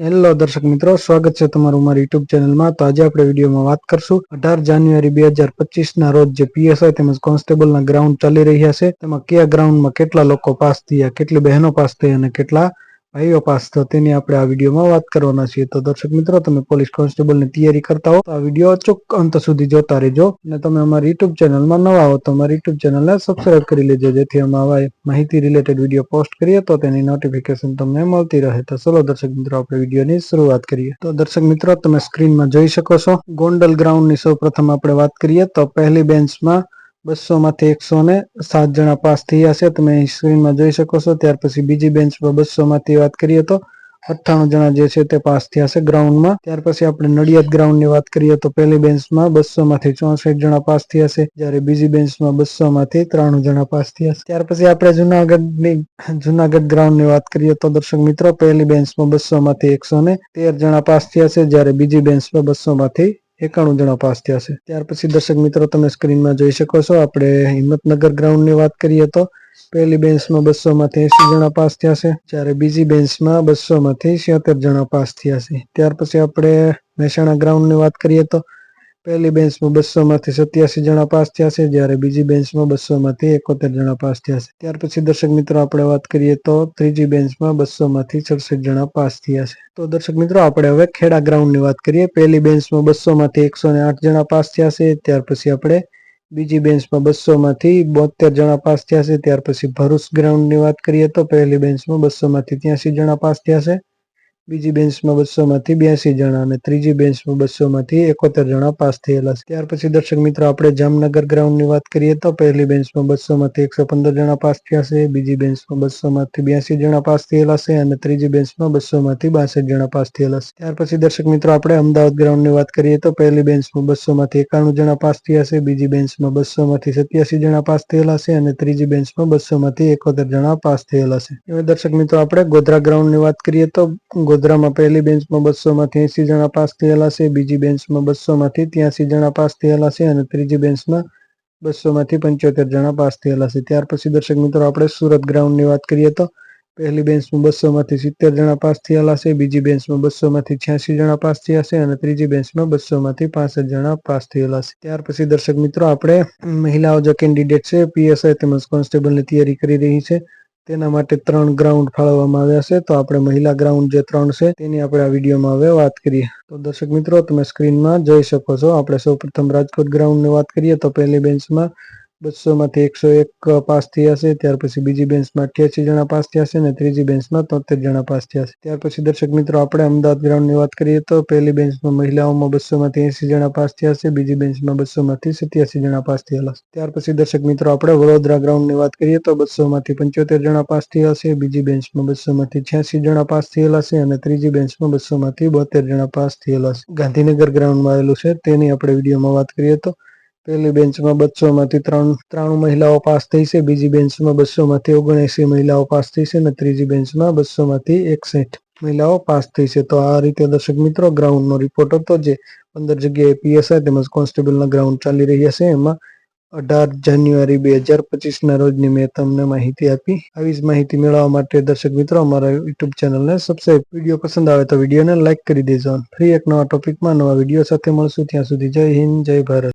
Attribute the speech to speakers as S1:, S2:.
S1: Hello દર્શક મિત્રો, સ્વાગત છે તમારું મારી યુટ્યુબ ચેનલમાં તો આજે આપણે વિડીયોમાં વાત કરશું. અઢાર જાન્યુઆરી બે હજાર પચીસ ના રોજ જે પીએસઆઈ તેમજ કોન્સ્ટેબલના ગ્રાઉન્ડ ચાલી રહ્યા છે, તેમાં કયા ગ્રાઉન્ડમાં કેટલા લોકો પાસ થયા, કેટલી બહેનો પાસ થઈ અને કેટલા ભાઈઓ, પાસ તો તેની આપણે આ વિડીયોમાં વાત કરવાના છીએ. તો દર્શક મિત્રો, તમે પોલીસ કોન્સ્ટેબલની તૈયારી કરતા હો. તો આ વીડિયો અચૂક અંત સુધી જોતા રહેજો અને તમે અમારી યુટ્યુબ ચેનલમાં નવા હો, તો અમારી યુટ્યુબ ચેનલને સબસ્ક્રાઇબ કરી લેજો. જેથી અમે આવા માહિતી રિલેટેડ વીડિયો પોસ્ટ કરીએ, તો તેની નોટિફિકેશન તમને મળતી રહે. તો ચલો દર્શક મિત્રો, આપણે વિડીયોની શરૂઆત કરીએ. તો દર્શક મિત્રો, તમે સ્ક્રીનમાં જોઈ શકો છો. ગોંડલ ગ્રાઉન્ડની સૌ આપણે વાત કરીએ, તો પહેલી બેન્ચમાં બસો માંથી એકસો ને સાત જણા પાસ થયા છે. તમે સ્ક્રીનમાં જોઈ શકો છો. ત્યાર પછી બીજી બેન્ચમાં બસો માંથી વાત કરીએ તો અઠ્ઠાણું જણા જે છે તે પાસ થયા છે ગ્રાઉન્ડમાં ત્યાર પછી આપણે નડિયાદ ગ્રાઉન્ડની વાત કરીએ તો પહેલી બેન્ચમાં બસો માંથી ચોસઠ જણા પાસ થયા છે. જ્યારે બીજી બેન્ચમાં બસો માંથી ત્રાણું જણા પાસ થયા છે. ત્યાર પછી આપણે જુનાગઢની, જુનાગઢ ગ્રાઉન્ડની વાત કરીએ તો દર્શક મિત્રો, પહેલી બેન્ચમાં બસો માંથી એકસો ને તેર જણા પાસ થયા છે. જ્યારે બીજી બેન્ચમાં બસો માંથી એકાણું જણા પાસ થયા છે. ત્યાર પછી દર્શક મિત્રો, તમે સ્ક્રીનમાં જોઈ શકો છો, આપણે હિંમતનગર ગ્રાઉન્ડની વાત કરીએ તો પહેલી બેન્ચમાં બસો માંથી એસી જણા પાસ થયા છે, જ્યારે બીજી બેન્ચમાં બસો માંથી સિયોતેર જણા પાસ થયા છે. ત્યાર પછી આપણે મહેસાણા ગ્રાઉન્ડની વાત કરીએ તો પહેલી બેન્ચમાં બસો માંથી સત્યાસી જણા પાસ થયા છે, જ્યારે બીજી બેન્ચમાં બસો માંથી એકોતેર જણા પાસ થયા છે. ત્યાર પછી દર્શક મિત્રો, આપણે વાત કરીએ તો ત્રીજી બેન્ચમાં બસો માંથી સડસઠ જણા પાસ થયા છે. તો દર્શક મિત્રો, આપણે હવે ખેડા ગ્રાઉન્ડની વાત કરીએ. પહેલી બેન્ચમાં બસો માંથી એકસો ને આઠ જણા પાસ થયા છે, ત્યાર પછી આપણે બીજી બેન્ચમાં બસો માંથી બોતેર જણા પાસ થયા છે, ત્યાર પછી ભરૂચ ગ્રાઉન્ડની વાત કરીએ તો પહેલી બેન્ચમાં બસો માંથી ત્યાસી જણા પાસ થયા છે. બીજી બેન્ચમાં બસો માંથી બ્યાસી જણા અને ત્રીજી બેન્ચમાં બસો માંથી એકોતેર જણા પાસ થયેલા છે. ત્યાર પછી દર્શક મિત્રો, આપણે જામનગર ગ્રાઉન્ડની વાત કરીએ તો પહેલી બેન્ચમાં બસો માંથી એકસો પંદર જણા પાસ થયા છે, બીજી બેન્ચમાં બસો માંથી બ્યાસી જણા પાસ થયેલા છે અને ત્રીજી બેન્ચમાં બસો માંથી બાસઠ જણા પાસ થયેલા છે. ત્યાર પછી દર્શક મિત્રો, આપણે અમદાવાદ ગ્રાઉન્ડની વાત કરીએ તો પહેલી બેન્ચમાં બસો માંથી એકાણું જણા પાસ થયા છે, બીજી બેન્ચમાં બસો માંથી સત્યાસી જણા પાસ થયેલા છે અને ત્રીજી બેન્ચમાં બસો માંથી એકોતેર જણા પાસ થયેલા છે. હવે દર્શક મિત્રો, આપણે ગોધરા ગ્રાઉન્ડની વાત કરીએ તો ગોધરામાં પહેલી બેન્ચમાં બસો માંથી એસી જણા પાસ થયેલા છે, બીજી બેન્ચમાં બસો માંથી ત્યાસી જણા પાસ થયેલા છે અને ત્રીજી બેન્ચમાં બસો માંથી પંચોતેર જણા પાસ થયેલા છે. ત્યાર પછી દર્શક મિત્રો, આપણે સુરત ગ્રાઉન્ડની વાત કરીએ તો પહેલી બેન્ચમાં બસો માંથી સિત્તેર જણા પાસ થયેલા છે, બીજી બેન્ચમાં બસો માંથી છ્યાસી જણા પાસ થયા છે અને ત્રીજી બેન્ચમાં બસો માંથી પાસઠ જણા પાસ થયેલા છે. ત્યાર પછી દર્શક મિત્રો, આપણે મહિલાઓ જે કેન્ડિડેટ છે, પીએસઆઈ તેમજ કોન્સ્ટેબલની તૈયારી કરી રહી છે. તેના માટે ત્રણ ગ્રાઉન્ડ ફાળવવામાં આવ્યા છે. તો આપણે મહિલા ગ્રાઉન્ડ જે ત્રણ છે, તેની આપણે આ વિડીયોમાં હવે વાત કરીએ. તો દર્શક મિત્રો, તમે સ્ક્રીનમાં જોઈ શકો છો. આપણે સૌપ્રથમ રાજકોટ ગ્રાઉન્ડની વાત કરીએ, તો પહેલી બેન્ચમાં બસો માંથી એકસો એક પાસ થયા છે. ત્યાર પછી બીજી બેન્ચમાં અઠ્યાસી જણા પાસ થયા છે અને ત્રીજી બેન્ચમાં તોતેર જણા પાસ થયા છે. ત્યાર પછી દર્શક મિત્રો, આપણે અમદાવાદ ગ્રાઉન્ડની વાત કરીએ તો પહેલી બેન્ચમાં મહિલાઓમાં બસો માંથી એસી જણા પાસ થયા છે. બીજી બેન્ચમાં બસો માંથી સત્યાસી જણા પાસ થયેલા છે. ત્યાર પછી દર્શક મિત્રો, આપણે વડોદરા ગ્રાઉન્ડની વાત કરીએ તો બસો માંથી પંચોતેર જણા પાસ થયા છે. બીજી બેન્ચમાં બસો માંથી છ્યાસી જણા પાસ થયેલા છે અને ત્રીજી બેન્ચમાં બસો માંથી બોતેર જણા પાસ થયેલા છે. ગાંધીનગર ગ્રાઉન્ડમાં આવેલું છે. તેની આપણે વિડીયોમાં વાત કરીએ તો પહેલી બેન્ચમાં બસો માંથી ત્રણ, ત્રાણું મહિલાઓ પાસ થઈ છે. બીજી બેન્ચમાં બસો માંથી ઓગણએસી મહિલાઓ પાસ થઈ છે અને ત્રીજી બેન્ચમાં બસો માંથી એકસઠ મહિલાઓ પાસ થઈ છે. તો આ રીતે દર્શક મિત્રો, ગ્રાઉન્ડનો રિપોર્ટ હતો જે પંદર જગ્યાએ પીએસઆઈ તેમજ કોન્સ્ટેબલના ગ્રાઉન્ડ ચાલી રહ્યા છે. એમાં અઢાર જાન્યુઆરી બે હજાર પચીસ ના રોજની મેં તમને માહિતી આપી. આવી જ માહિતી મેળવવા માટે દર્શક મિત્રો, અમારા યુટ્યુબ ચેનલને સબસ્ક્રાઈબ વીડિયો પસંદ આવે તો વિડીયોને લાઇક કરી દેજો. ફરી એક નવા ટોપિકમાં નવા વીડિયો સાથે મળશું. ત્યાં સુધી જય હિન્દ, જય ભારત.